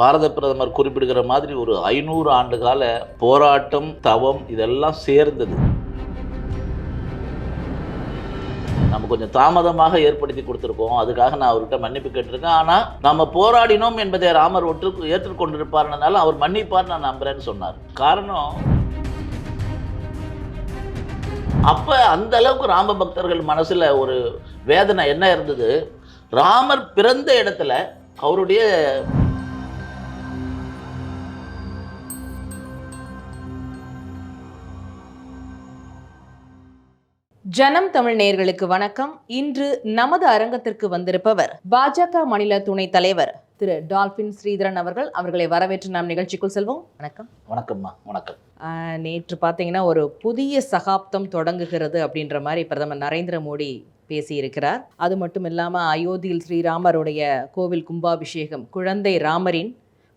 பாரத பிரதமர் குறிப்பிடுகிற மாதிரி ஒரு ஐநூறு ஆண்டு கால போராட்டம் தவம் இதெல்லாம் சேர்ந்தது. நம்ம கொஞ்சம் தாமதமாக ஏற்படுத்தி கொடுத்துருக்கோம். அதுக்காக நான் அவர்கிட்ட மன்னிப்பு கேட்டிருக்கேன். ஆனால் நம்ம போராடினோம் என்பதை ராமர் ஒற்று ஏற்றுக்கொண்டிருப்பார்னால அவர் மன்னிப்பார் நான் நம்புறேன்னு சொன்னார். காரணம் அப்போ அந்த அளவுக்கு ராம பக்தர்கள் மனசில் ஒரு வேதனை என்ன இருந்தது? ராமர் பிறந்த இடத்துல அவருடைய ஜனம் தமிழ் நேயர்களுக்கு வணக்கம். இன்று நமது அரங்கத்திற்கு வந்திருப்பவர் பாஜக மாநில துணைத் தலைவர் திரு டால்பின் ஸ்ரீதரன் அவர்கள். அவர்களை வரவேற்று நாம் நிகழ்ச்சிக்குள் செல்வோம். வணக்கம். வணக்கம்மா வணக்கம். நேற்று பார்த்தீங்கன்னா ஒரு புதிய சகாப்தம் தொடங்குகிறது அப்படின்ற மாதிரி பிரதமர் நரேந்திர மோடி பேசியிருக்கிறார். அது மட்டும் இல்லாமல் அயோத்தியில் ஸ்ரீராமருடைய கோவில் கும்பாபிஷேகம் குழந்தை ராமரின்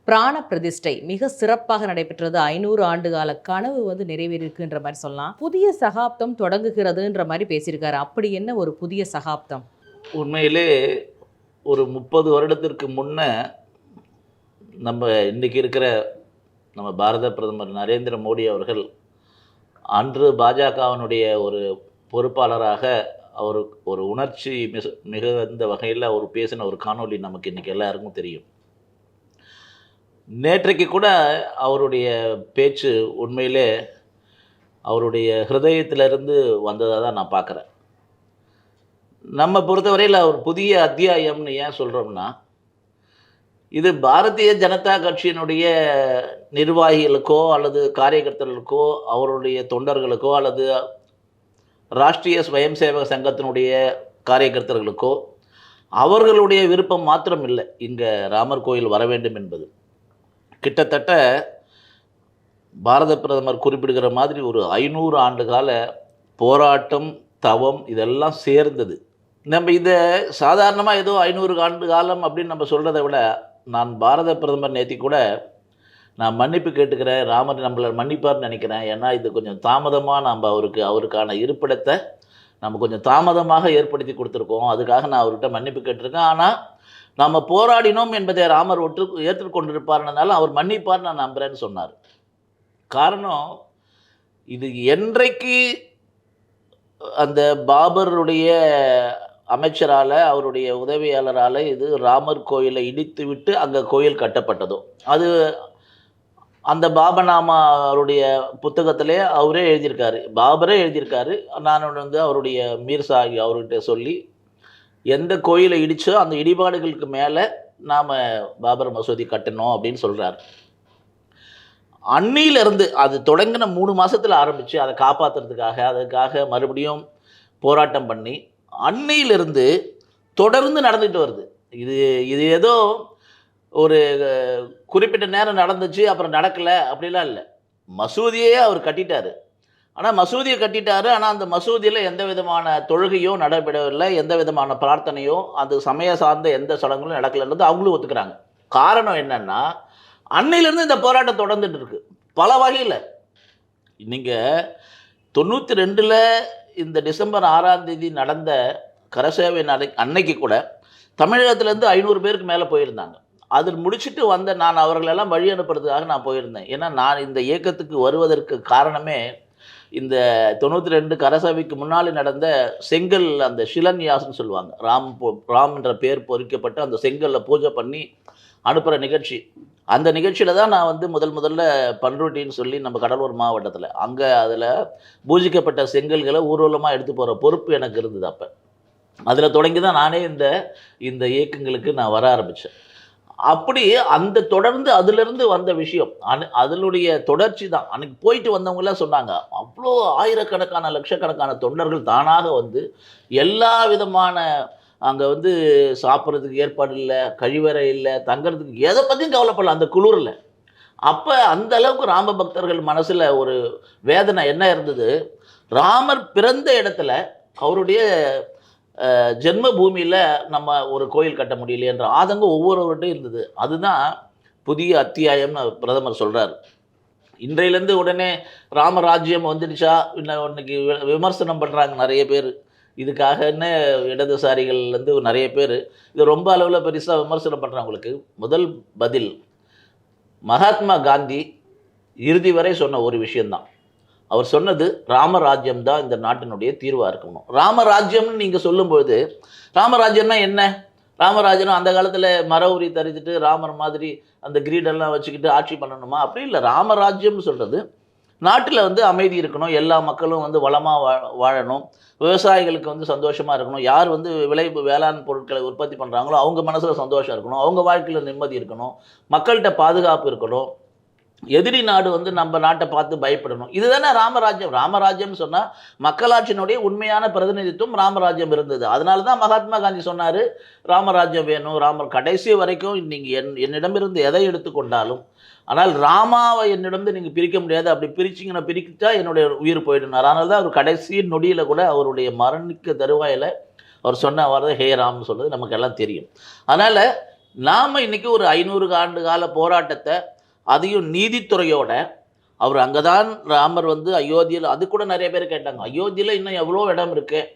பிராண பிரதிஷ்டை மிக சிறப்பாக நடைபெற்றது. ஐநூறு ஆண்டு கால கனவு வந்து நிறைவேறிருக்குன்ற மாதிரி சொல்லலாம். புதிய சகாப்தம் தொடங்குகிறதுன்ற மாதிரி பேசியிருக்காரு. அப்படி என்ன ஒரு புதிய சகாப்தம்? உண்மையிலே ஒரு முப்பது வருடத்திற்கு முன்ன நம்ம இன்றைக்கி இருக்கிற நம்ம பாரத பிரதமர் நரேந்திர மோடி அவர்கள் அன்று பாஜகவினுடைய ஒரு பொறுப்பாளராக அவர் ஒரு உணர்ச்சி மிக மிகுந்த வகையில் அவர் பேசின ஒரு காணொளி நமக்கு இன்றைக்கி எல்லாருக்கும் தெரியும். நேற்றைக்கு கூட அவருடைய பேச்சு உண்மையிலே அவருடைய ஹிருதயத்திலிருந்து வந்ததாக தான் நான் பார்க்குறேன். நம்ம பொறுத்தவரையில் அவர் புதிய அத்தியாயம்னு ஏன் சொல்கிறோம்னா இது பாரதிய ஜனதா கட்சியினுடைய நிர்வாகிகளுக்கோ அல்லது காரியகர்த்தர்களுக்கோ அவருடைய தொண்டர்களுக்கோ அல்லது ராஷ்ட்ரிய ஸ்வயம் சேவக சங்கத்தினுடைய காரியகர்த்தர்களுக்கோ அவர்களுடைய விருப்பம் மாத்திரம் இல்லை இங்கே ராமர் கோயில் வர வேண்டும் என்பது. கிட்டத்தட்ட பாரத பிரதமர் குறிப்பிடுகிற மாதிரி ஒரு ஐநூறு ஆண்டு கால போராட்டம் தவம் இதெல்லாம் சேர்ந்தது. நம்ம இதை சாதாரணமாக ஏதோ ஐநூறு ஆண்டு காலம் அப்படின்னு நம்ம சொல்கிறத விட நான் பாரத பிரதமர் நேத்தி கூட நான் மன்னிப்பு கேட்டுக்கிறேன் ராமர் நம்மளை மன்னிப்பார்னு நினைக்கிறேன். ஏன்னா இது கொஞ்சம் தாமதமாக நம்ம அவருக்கு அவருக்கான இருப்பிடத்தை நம்ம கொஞ்சம் தாமதமாக ஏற்படுத்தி கொடுத்துருக்கோம். அதுக்காக நான் அவர்கிட்ட மன்னிப்பு கேட்டிருக்கேன். ஆனால் நாம் போராடினோம் என்பதை ராமர் ஒற்று ஏற்றுக்கொண்டிருப்பார்னால அவர் மன்னிப்பார் நான் நம்புகிறேன்னு சொன்னார். காரணம் இது என்றைக்கு அந்த பாபருடைய அமைச்சரால் அவருடைய உதவியாளரால் இது ராமர் கோயிலை இடித்து விட்டு அங்கே கோயில் கட்டப்பட்டதோ அது அந்த பாபநாமா அவருடைய புத்தகத்திலே அவரே எழுதியிருக்காரு. பாபரே எழுதியிருக்காரு. நான் வந்து அவருடைய மீர்சா அவர்கிட்ட சொல்லி எந்த கோயிலை இடிச்சோ அந்த இடிபாடுகளுக்கு மேலே நாம் பாபர் மசூதி கட்டணும் அப்படின்னு சொல்கிறார் அன்னியிலிருந்து அது தொடங்கின மூணு மாதத்தில் ஆரம்பித்து அதை காப்பாற்றுறதுக்காக அதுக்காக மறுபடியும் போராட்டம் பண்ணி அன்னையிலிருந்து தொடர்ந்து நடந்துட்டு வருது. இது இது ஏதோ ஒரு குறிப்பிட்ட நேரம் நடந்துச்சு அப்புறம் நடக்கலை அப்படிலாம் இல்லை. மசூதியே அவர் கட்டிட்டாரு. ஆனால் மசூதியை கட்டிட்டாரு. ஆனால் அந்த மசூதியில் எந்த விதமான தொழுகையோ நடைபெறவில்லை. எந்த விதமான பிரார்த்தனையோ அது சமய சார்ந்த எந்த சடங்குகளும் நடக்கலைன்றது அவங்களும் ஒத்துக்கிறாங்க. காரணம் என்னென்னா அன்னையிலேருந்து இந்த போராட்டம் தொடர்ந்துட்டு இருக்கு. பல வகையில். நீங்கள் தொண்ணூற்றி ரெண்டில் இந்த டிசம்பர் ஆறாம் தேதி நடந்த கரசேவை நடை அன்னைக்கு கூட தமிழகத்துலேருந்து ஐநூறு பேருக்கு மேலே போயிருந்தாங்க. அதில் முடிச்சுட்டு வந்த நான் அவர்களெல்லாம் வழி அனுப்புறதுக்காக நான் போயிருந்தேன். ஏன்னா நான் இந்த இயக்கத்துக்கு வருவதற்கு காரணமே இந்த தொண்ணூற்றி ரெண்டு கரசபைக்கு முன்னாடி நடந்த செங்கல் அந்த ஷிலன்யாஸ்ன்னு சொல்லுவாங்க. ராம் பொ- ராம் என்ற பேர் பொறிக்கப்பட்டு அந்த செங்கல்ல பூஜை பண்ணி அனுப்புகிற நிகழ்ச்சி. அந்த நிகழ்ச்சியில் தான் நான் வந்து முதல் முதல்ல பன்ருட்டின்னு சொல்லி நம்ம கடலூர் மாவட்டத்தில். அங்கே அதில் பூஜிக்கப்பட்ட செங்கல்களை ஊர்வலமாக எடுத்து போகிற பொறுப்பு எனக்கு இருந்தது அப்போ. அதில் தொடங்கி தான் நானே இந்த இந்த இயக்கங்களுக்கு நான் வர ஆரம்பித்தேன் அப்படி அந்த தொடர்ந்து அதிலிருந்து வந்த விஷயம். அனு அதனுடைய தொடர்ச்சி தான். அன்னைக்கு போயிட்டு வந்தவங்களாம் சொன்னாங்க அவ்வளோ ஆயிரக்கணக்கான லட்சக்கணக்கான தொண்டர்கள் தானாக வந்து எல்லா விதமான அங்கே வந்து சாப்பிட்றதுக்கு ஏற்பாடு இல்லை கழிவறை இல்லை தங்குறதுக்கு எதை பற்றியும் கவலைப்படல அந்த குளிரில். அப்போ அந்த அளவுக்கு ராம பக்தர்கள் மனசில் ஒரு வேதனை என்ன இருந்தது? ராமர் பிறந்த இடத்துல அவருடைய ஜென்ம பூமியில் நம்ம ஒரு கோயில் கட்ட முடியலையேன்ற ஆதங்கம் ஒவ்வொருவர்கிட்டையும் இருந்தது. அதுதான் புதிய அத்தியாயம்னு பிரதமர் சொல்கிறார் இன்றையிலேருந்து உடனே ராமராஜ்யம் வந்துடுச்சா? இன்னும் இன்னைக்கு விமர்சனம் பண்ணுறாங்க நிறைய பேர். இதுக்காகன்னு இடதுசாரிகள்லேருந்து நிறைய பேர். இது ரொம்ப அளவில் பெருசாக விமர்சனம் பண்ணுறவங்களுக்கு முதல் பதில் மகாத்மா காந்தி இறுதி வரை சொன்ன ஒரு விஷயந்தான் அவர் சொன்னது ராமராஜ்யம் தான் இந்த நாட்டினுடைய தீர்வாக இருக்கணும். ராமராஜ்யம்னு நீங்கள் சொல்லும்பொழுது ராமராஜ்யம்னா என்ன? ராமராஜனும் அந்த காலத்தில் மர உரி தரித்துட்டு ராமர் மாதிரி அந்த கிரீடெல்லாம் வச்சுக்கிட்டு ஆட்சி பண்ணணுமா? அப்படி இல்லை. ராமராஜ்யம்னு சொல்கிறது நாட்டில் வந்து அமைதி இருக்கணும். எல்லா மக்களும் வந்து வளமாக வா வாழணும். விவசாயிகளுக்கு வந்து சந்தோஷமாக இருக்கணும். யார் வந்து விளைவு வேளாண் பொருட்களை உற்பத்தி பண்ணுறாங்களோ அவங்க மனசில் சந்தோஷம் இருக்கணும். அவங்க வாழ்க்கையில் நிம்மதி இருக்கணும். மக்கள்கிட்ட பாதுகாப்பு இருக்கணும். எதிரி நாடு வந்து நம்ம நாட்டை பார்த்து பயப்படணும். இதுதானே ராமராஜ்யம். ராமராஜ்யம் சொன்னால் மக்களாட்சியினுடைய உண்மையான பிரதிநிதித்துவம் ராமராஜ்யம் இருந்தது. அதனால தான் மகாத்மா காந்தி சொன்னார் ராமராஜ்யம் வேணும். ராமர் கடைசி வரைக்கும் நீங்கள் என் என்னிடமிருந்து எதை எடுத்துக்கொண்டாலும் ஆனால் ராமாவை என்னிடந்து நீங்கள் பிரிக்க முடியாது. அப்படி பிரிச்சிங்கன்னா பிரிக்கிட்டா என்னுடைய உயிர் போயிடுனார் அதனால தான் அவர் கடைசி நொடியில் கூட அவருடைய மரணிக்க தருவாயில் அவர் சொன்ன வார்த்தை ஹே ராம்னு சொல்றது நமக்கு எல்லாம் தெரியும். அதனால் நாம் இன்னைக்கு ஒரு ஐநூறு ஆண்டு கால போராட்டத்தை அதையும் நீதித்துறையோட அவர் அங்கே தான் ராமர் வந்து அயோத்தியில் அது கூட நிறைய பேர் கேட்டாங்க அயோத்தியில் இன்னும் எவ்வளோ இடம் இருக்குது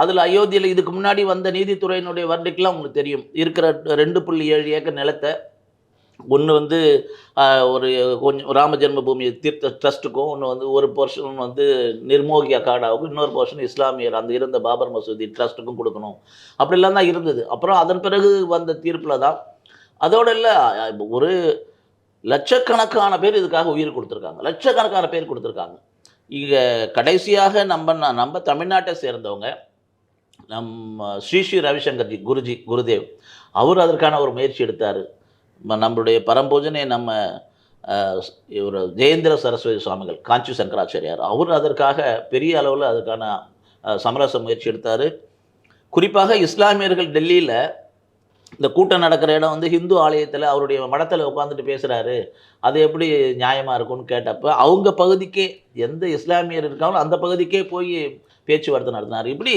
அதில் அயோத்தியில் இதுக்கு முன்னாடி வந்த நீதித்துறையினுடைய வர்டிக்கெலாம் உங்களுக்கு தெரியும். இருக்கிற ரெண்டு புள்ளி ஏழு ஏக்கர் நிலத்தை ஒன்று வந்து ஒரு கொஞ்சம் ராம ஜென்மபூமி தீர்த்த ட்ரஸ்ட்டுக்கும் ஒன்று வந்து ஒரு போர்ஷன் வந்து நிர்மோகி அக்காடாவுக்கும் இன்னொரு போர்ஷன் இஸ்லாமியர் அந்த இருந்த பாபர் மசூதி ட்ரஸ்ட்டுக்கும் கொடுக்கணும். அப்படிலாம் தான் இருந்தது. அப்புறம் அதன் பிறகு வந்த தீர்ப்பில் தான் அதோடு இல்லை ஒரு லட்சக்கணக்கான பேர் இதுக்காக உயிர் கொடுத்துருக்காங்க. லட்சக்கணக்கான பேர் கொடுத்துருக்காங்க. இங்கே கடைசியாக நம்ம நம்ம தமிழ்நாட்டை சேர்ந்தவங்க நம்ம ஸ்ரீ ஸ்ரீ ரவிசங்கர்ஜி குருஜி குருதேவ் அவர் அதற்கான ஒரு முயற்சி எடுத்தார். நம்மளுடைய பரம்பூஜனை நம்ம இவர் ஜெயேந்திர சரஸ்வதி சுவாமிகள் காஞ்சி சங்கராச்சாரியார் அவர் அதற்காக பெரிய அளவில் அதுக்கான சமரச முயற்சி எடுத்தார். குறிப்பாக இஸ்லாமியர்கள் டெல்லியில் இந்த கூட்டம் நடக்கிற இடம் வந்து ஹிந்து ஆலயத்தில் அவருடைய மடத்தில் உட்காந்துட்டு பேசுகிறாரு அது எப்படி நியாயமாக இருக்கும்னு கேட்டப்போ அவங்க பகுதிக்கே எந்த இஸ்லாமியர் இருக்காங்களோ அந்த பகுதிக்கே போய் பேச்சுவார்த்தை நடத்தினார். இப்படி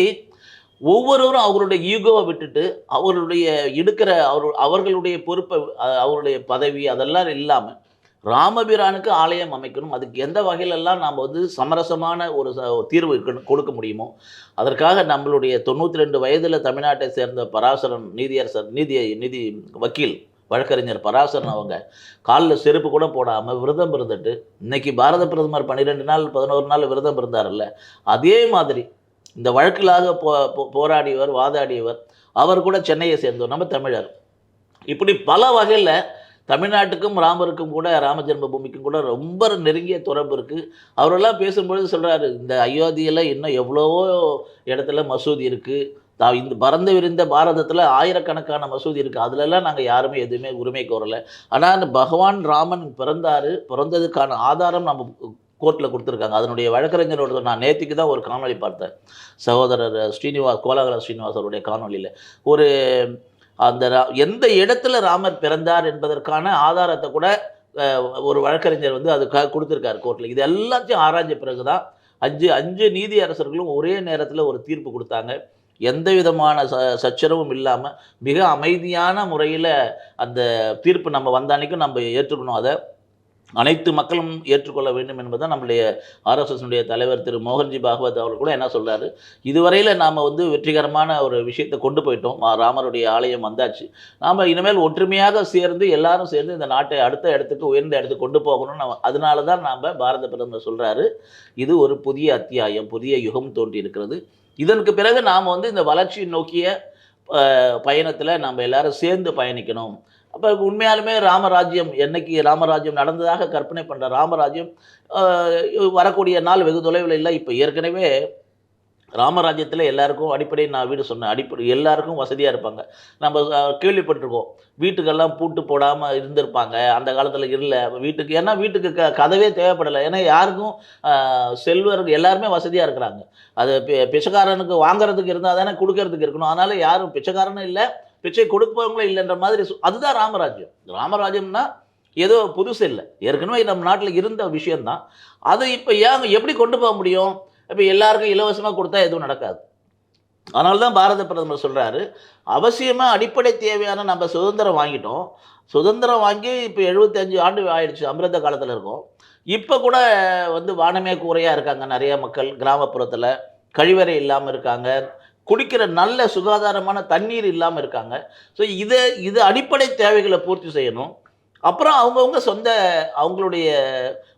ஒவ்வொருவரும் அவருடைய ஈகோவை விட்டுட்டு அவருடைய எடுக்கிற அவர் அவர்களுடைய பொறுப்பை அவருடைய பதவி அதெல்லாம் இல்லாமல் ராமபிரானுக்கு ஆலயம் அமைக்கணும். அதுக்கு எந்த வகையிலெல்லாம் நாம் வந்து சமரசமான ஒரு ச- தீர்வு கொடுக்க முடியுமோ அதற்காக நம்மளுடைய தொண்ணூற்றி ரெண்டு வயதில் தமிழ்நாட்டை சேர்ந்த பராசரன் நீதியரசர் நீதி நீதி வக்கீல் வழக்கறிஞர் பராசரன் அவங்க காலில் செருப்பு கூட போடாமல் விரதம் இருந்துட்டு இன்னைக்கு பாரத பிரதமர் பன்னிரெண்டு நாள் பதினோரு நாள் விரதம் இருந்தார்ல அதே மாதிரி இந்த வழக்கிலாக போ போராடியவர் வாதாடியவர் அவர் கூட சென்னையை சேர்ந்தோம் நம்ம தமிழர். இப்படி பல வகையில் தமிழ்நாட்டுக்கும் ராமருக்கும் கூட ராம ஜென்மபூமிக்கும் கூட ரொம்ப நெருங்கிய தொடர்பு இருக்குது அவரெல்லாம் பேசும்பொழுது சொல்கிறாரு இந்த அயோத்தியில் இன்னும் எவ்வளவோ இடத்துல மசூதி இருக்குது தா இந்த பறந்து விரிந்த பாரதத்தில் ஆயிரக்கணக்கான மசூதி இருக்குது அதிலெல்லாம் நாங்கள் யாருமே எதுவுமே உரிமை கோரலை. ஆனால் பகவான் ராமன் பிறந்தார் பிறந்ததுக்கான ஆதாரம் நம்ம கோர்ட்டில் கொடுத்துருக்காங்க. அதனுடைய வழக்கறிஞரோட நான் நேற்றுக்கு தான் ஒரு காணொலி பார்த்தேன். சகோதரர் ஸ்ரீனிவாஸ் கோலாகல ஸ்ரீனிவாஸ் அவருடைய காணொளியில். ஒரு அந்த ரா- எந்த இடத்துல ராமர் பிறந்தார் என்பதற்கான ஆதாரத்தை கூட ஒரு வழக்கறிஞர் வந்து அதுக்காக கொடுத்துருக்காரு கோர்ட்டில் இது எல்லாத்தையும் ஆராய்ஞ்ச பிறகு தான் அஞ்சு அஞ்சு நீதி அரசர்களும் ஒரே நேரத்தில் ஒரு தீர்ப்பு கொடுத்தாங்க. எந்த விதமான ச சச்சரவும் இல்லாமல் மிக அமைதியான முறையில் அந்த தீர்ப்பு நம்ம வந்த அன்னைக்கும் நம்ம ஏற்றுக்கணும். அதை அனைத்து மக்களும் ஏற்றுக்கொள்ள வேண்டும் என்பதை நம்முடைய ஆர்எஸ்எஸ்னுடைய தலைவர் திரு மோகன்ஜி பாகவத் அவர் கூட என்ன சொல்கிறாரு இதுவரையில் நாம் வந்து வெற்றிகரமான ஒரு விஷயத்தை கொண்டு போயிட்டோம். மா- ராமருடைய ஆலயம் வந்தாச்சு. நாம் இனிமேல் ஒற்றுமையாக சேர்ந்து எல்லாரும் சேர்ந்து இந்த நாட்டை அடுத்த இடத்துக்கு உயர்ந்த இடத்துக்கு கொண்டு போகணும்னு நம்ம அதனால தான் நாம் பாரத பிரதமர் சொல்கிறாரு இது ஒரு புதிய அத்தியாயம் புதிய யுகம் தோன்றி இருக்கிறது இதற்கு பிறகு நாம் வந்து இந்த வளர்ச்சி நோக்கிய பயணத்தில் நம்ம எல்லாரும் சேர்ந்து பயணிக்கணும். அப்போ உண்மையாலுமே ராமராஜ்யம் என்னைக்கு ராமராஜ்யம் நடந்ததாக கற்பனை பண்ணுற ராமராஜ்யம் வரக்கூடிய நாள் வெகு தொலைவில் இல்லை. இப்போ ஏற்கனவே ராமராஜ்யத்தில் எல்லாருக்கும் அடிப்படை நான் வீடு சொன்னேன். அடிப்படை எல்லாருக்கும் வசதியாக இருப்பாங்க. நம்ம கேள்விப்பட்டிருக்கோம். வீட்டுக்கெல்லாம் பூட்டு போடாமல் இருந்திருப்பாங்க. அந்த காலத்தில் இல்லை. வீட்டுக்கு ஏன்னா வீட்டுக்கு க கதவே தேவைப்படலை. ஏன்னா யாருக்கும் செல்வர்கள் எல்லாருமே வசதியாக இருக்கிறாங்க. அது பி- பிச்சைக்காரனுக்கு வாங்குறதுக்கு இருந்தால் தானே கொடுக்கறதுக்கு இருக்கணும். அதனால் யாரும் பிச்சைக்காரனும் இல்லை. பிச்சை கொடுப்பவங்களே இல்லைன்ற மாதிரி அதுதான் ராமராஜ்யம். ராமராஜ்யம்னா ஏதோ புதுசு இல்லை. ஏற்கனவே நம்ம நாட்டில் இருந்த விஷயந்தான் அதை இப்போ ஏன் எப்படி கொண்டு போக முடியும்? இப்போ எல்லாருக்கும் இலவசமாக கொடுத்தா எதுவும் நடக்காது. அதனால தான் பாரத பிரதமர் சொல்கிறாரு அவசியமாக அடிப்படை தேவையான நம்ம சுதந்திரம் வாங்கிட்டோம். சுதந்திரம் வாங்கி இப்போ எழுபத்தஞ்சு ஆண்டு ஆயிடுச்சு அமிர்த காலத்தில் இருக்கோம். இப்போ கூட வந்து வானமே கூரையாக இருக்காங்க நிறைய மக்கள் கிராமப்புறத்தில். கழிவறை இல்லாமல் இருக்காங்க. குடிக்கிற நல்ல சுகாதாரமான தண்ணீர் இல்லாமல் இருக்காங்க. ஸோ இதை இது அடிப்படை தேவைகளை பூர்த்தி செய்யணும். அப்புறம் அவங்கவுங்க சொந்த அவங்களுடைய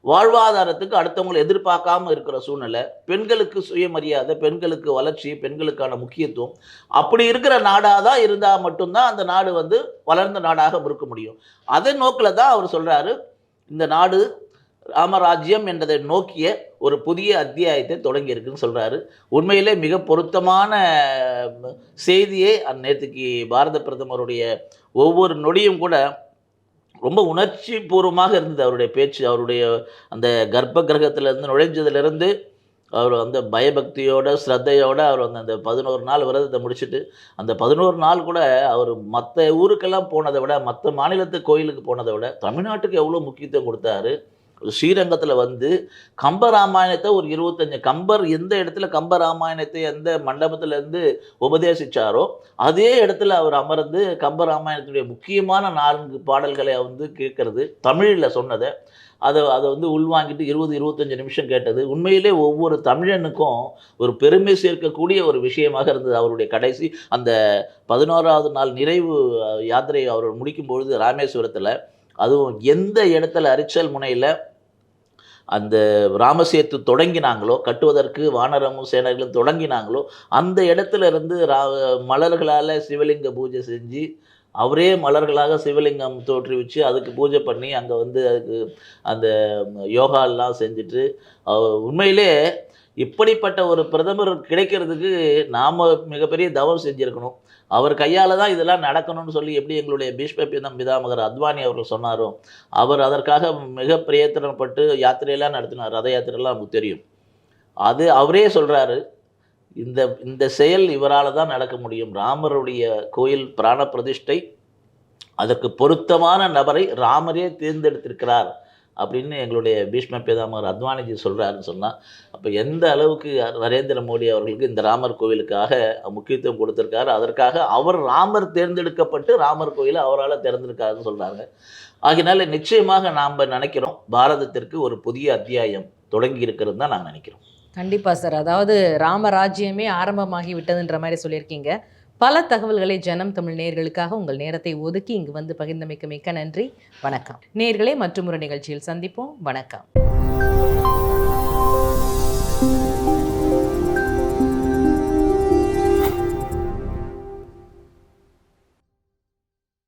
வாழ்வாதாரத்துக்கு அடுத்தவங்களை எதிர்பார்க்காம இருக்கிற சூழ்நிலை பெண்களுக்கு சுயமரியாதை பெண்களுக்கு வளர்ச்சி பெண்களுக்கான முக்கியத்துவம் அப்படி இருக்கிற நாடாக தான் இருந்தால் மட்டும்தான் அந்த நாடு வந்து வளர்ந்த நாடாக இருக்க முடியும். அதன் நோக்கில் தான் அவர் சொல்கிறாரு இந்த நாடு ராமராஜ்யம் என்றதை நோக்கிய ஒரு புதிய அத்தியாயத்தை தொடங்கி இருக்குன்னு சொல்கிறாரு உண்மையிலே மிக பொருத்தமான செய்தியை செய்தியே நேற்றுக்கு பாரத பிரதமருடைய ஒவ்வொரு நொடியும் கூட ரொம்ப உணர்ச்சி பூர்வமாக இருந்தது. அவருடைய பேச்சு அவருடைய அந்த கர்ப்ப கிரகத்திலேருந்து நுழைஞ்சதுலேருந்து அவர் அந்த பயபக்தியோட ஸ்ரத்தையோட அவர் வந்து அந்த பதினோரு நாள் விரதத்தை முடிச்சுட்டு அந்த பதினோரு நாள் கூட அவர் மற்ற ஊருக்கெல்லாம் போனதை விட மற்ற மாநிலத்து கோயிலுக்கு போனதை விட தமிழ்நாட்டுக்கு எவ்வளோ முக்கியத்துவம் கொடுத்தாரு. ஸ்ரீரங்கத்தில் வந்து கம்ப ராமாயணத்தை ஒரு இருபத்தஞ்சு கம்பர் எந்த இடத்துல கம்ப ராமாயணத்தை எந்த மண்டபத்திலேருந்து இருந்து உபதேசிச்சாரோ அதே இடத்துல அவர் அமர்ந்து கம்ப ராமாயணத்துடைய முக்கியமான நான்கு பாடல்களை வந்து கேட்கறது தமிழில் சொன்னதை. அதை அதை வந்து உள்வாங்கிட்டு இருபது இருபத்தஞ்சு நிமிஷம் கேட்டது. உண்மையிலே ஒவ்வொரு தமிழனுக்கும் ஒரு பெருமை சேர்க்கக்கூடிய ஒரு விஷயமாக இருந்தது. அவருடைய கடைசி அந்த பதினோராவது நாள் நிறைவு யாத்திரையை அவர் முடிக்கும் பொழுது ராமேஸ்வரத்தில் அதுவும் எந்த இடத்துல அரிச்சல் முனையில் அந்த ராமசேத்து தொடங்கினாங்களோ கட்டுவதற்கு வானரமும் சேனர்களும் தொடங்கினாங்களோ அந்த இடத்துல இருந்து ரா மலர்களால் சிவலிங்க பூஜை செஞ்சு அவரே மலர்களாக சிவலிங்கம் தோற்றுவிச்சு அதுக்கு பூஜை பண்ணி அங்கே வந்து அதுக்கு அந்த யோகாலாம் செஞ்சுட்டு உண்மையிலே இப்படிப்பட்ட ஒரு பிரதமர் கிடைக்கிறதுக்கு நாம் மிகப்பெரிய தவம் செஞ்சுருக்கணும். அவர் கையால் தான் இதெல்லாம் நடக்கணும்னு சொல்லி எப்படி எங்களுடைய பீஷ்ம பிதம் பிதாமகர் அத்வானி அவர்கள் சொன்னாரோ அவர் அதற்காக மிக பிரயத்தனப்பட்டு யாத்திரையெல்லாம் நடத்தினார். ரத யாத்திரையெல்லாம் நமக்கு தெரியும். அது அவரே சொல்கிறாரு இந்த இந்த செயல் இவரால் தான் நடக்க முடியும். ராமருடைய கோயில் பிராண பிரதிஷ்டை அதற்கு பொருத்தமான நபரை ராமரே தேர்ந்தெடுத்திருக்கிறார். அப்படின்னு எங்களுடைய பீஷ்ம பிதாமகர் அத்வானிஜி சொல்கிறாருன்னு சொன்னால் அப்போ எந்த அளவுக்கு நரேந்திர மோடி அவர்களுக்கு இந்த ராமர் கோவிலுக்காக முக்கியத்துவம் கொடுத்துருக்காரு அதற்காக அவர் ராமர் தேர்ந்தெடுக்கப்பட்டு ராமர் கோயிலை அவரால் திறந்திருக்காருன்னு சொல்கிறாங்க ஆகினால நிச்சயமாக நாம் நினைக்கிறோம் பாரதத்திற்கு ஒரு புதிய அத்தியாயம் தொடங்கி இருக்கிறது தான் நான் நினைக்கிறோம். கண்டிப்பாக சார். அதாவது ராமராஜ்யமே ஆரம்பமாகி விட்டதுன்ற மாதிரி சொல்லியிருக்கீங்க. பல தகவல்களை ஜனம் தமிழ் நேர்களுக்காக உங்கள் நேரத்தை ஒதுக்கி இங்கு வந்து பகிர்ந்தமைக்கு மிக்க நன்றி. வணக்கம். நேர்களை மற்றும் ஒரு நிகழ்ச்சியில் சந்திப்போம். வணக்கம்.